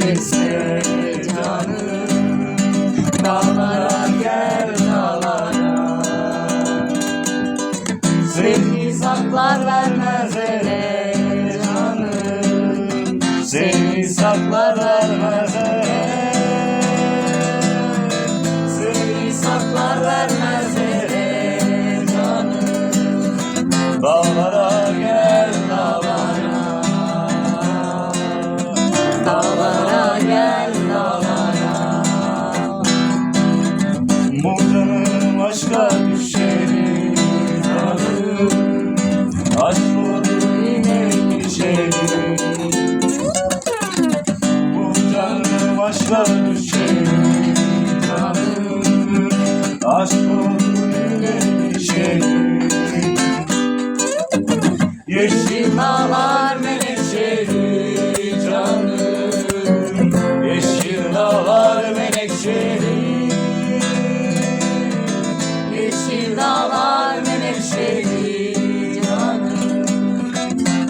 dese canım. Dağlara gel dağlara. Seni saklar vermez ele canım. Seni saklar vermez ele aşka düşerim canım Aşk olur yine düşerim Muhtemelen aşka düşerim canım Aşk olur yine düşerim Yeşil dağlar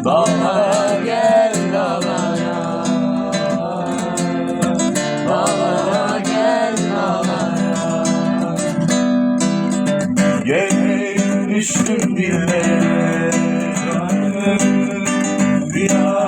Dağlara gel dağlara. Dağlara gel dağlara. Yemeğe düştüm dillere. Canım